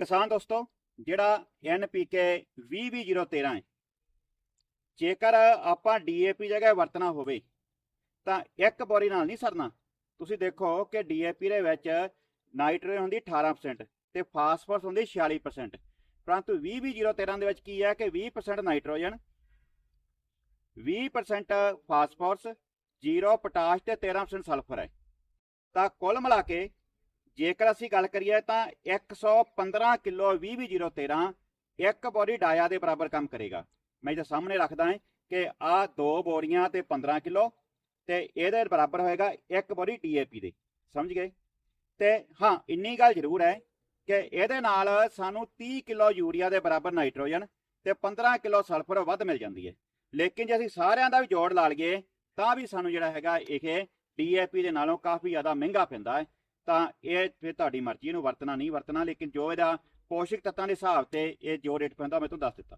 ਕਿਸਾਨ ਦੋਸਤੋ, ਜਿਹੜਾ NPK 20013 ਹੈ, ਜੇਕਰ ਆਪਾਂ DAP ਜਗ੍ਹਾ ਵਰਤਣਾ ਹੋਵੇ, ਤਾਂ ਇੱਕ ਬੋਰੀ ਨਾਲ ਨਹੀਂ ਸਰਨਾ। ਤੁਸੀਂ ਦੇਖੋ ਕਿ DAP ਦੇ ਵਿੱਚ ਨਾਈਟ੍ਰੋਜਨ ਹੁੰਦੀ 18% ਤੇ ਫਾਸਫੋਰਸ ਹੁੰਦੀ 46% ਪਰੰਤੂ 20013 ਦੇ ਵਿੱਚ ਕੀ ਹੈ ਕਿ 20% ਨਾਈਟ੍ਰੋਜਨ 20% ਫਾਸਫੋਰਸ 0 ਪੋਟਾਸ਼ ਤੇ 13% ਸਲਫਰ ਹੈ। ਤਾਂ ਕੁੱਲ ਮਿਲਾ ਕੇ ਜੇਕਰ ਅਸੀਂ ਗੱਲ ਕਰੀਏ ਤਾਂ 115 ਕਿਲੋ 20013 ਇੱਕ ਬੋਰੀ ਡਾਇਆ ਦੇ ਬਰਾਬਰ ਕੰਮ ਕਰੇਗਾ। ਮੈਂ ਇਹਦੇ ਸਾਹਮਣੇ ਰੱਖਦਾ ਹਾਂ ਕਿ ਆ ਦੋ ਬੋਰੀਆਂ ਤੇ 15 ਕਿਲੋ ਤੇ ਇਹਦੇ ਬਰਾਬਰ ਹੋਏਗਾ ਇੱਕ ਬੋਰੀ ਡੀਏਪੀ ਦੇ। ਸਮਝ ਗਏ? ਤੇ ਹਾਂ, ਇੰਨੀ ਗੱਲ ਜ਼ਰੂਰ ਹੈ ਕਿ ਇਹਦੇ ਨਾਲ ਸਾਨੂੰ 30 ਕਿਲੋ ਯੂਰੀਆ ਦੇ ਬਰਾਬਰ ਨਾਈਟ੍ਰੋਜਨ ਤੇ 15 ਕਿਲੋ ਸਲਫਰ ਵੱਧ ਮਿਲ ਜਾਂਦੀ ਹੈ। ਲੇਕਿਨ ਜੇ ਅਸੀਂ ਸਾਰਿਆਂ ਦਾ ਵੀ ਜੋੜ ਲਾ ਲਈਏ ਤਾਂ ਵੀ ਸਾਨੂੰ ਜਿਹੜਾ ਹੈਗਾ ਇਹ ਡੀਏਪੀ ਦੇ ਨਾਲੋਂ ਕਾਫੀ ਜ਼ਿਆਦਾ ਮਹਿੰਗਾ ਪੈਂਦਾ ਹੈ। ਤਾਂ ਇਹ ਫਿਰ ਤੁਹਾਡੀ ਮਰਜ਼ੀ, ਇਹਨੂੰ ਵਰਤਣਾ ਨਹੀਂ ਵਰਤਣਾ, ਲੇਕਿਨ ਜੋ ਇਹਦਾ ਪੋਸ਼ਿਕ ਤੱਤਾਂ ਦੇ ਹਿਸਾਬ ਤੇ ਇਹ ਜੋ ਰੇਟ ਪੈਂਦਾ ਮੈਂ ਤੁਹਾਨੂੰ ਦੱਸ ਦਿੱਤਾ।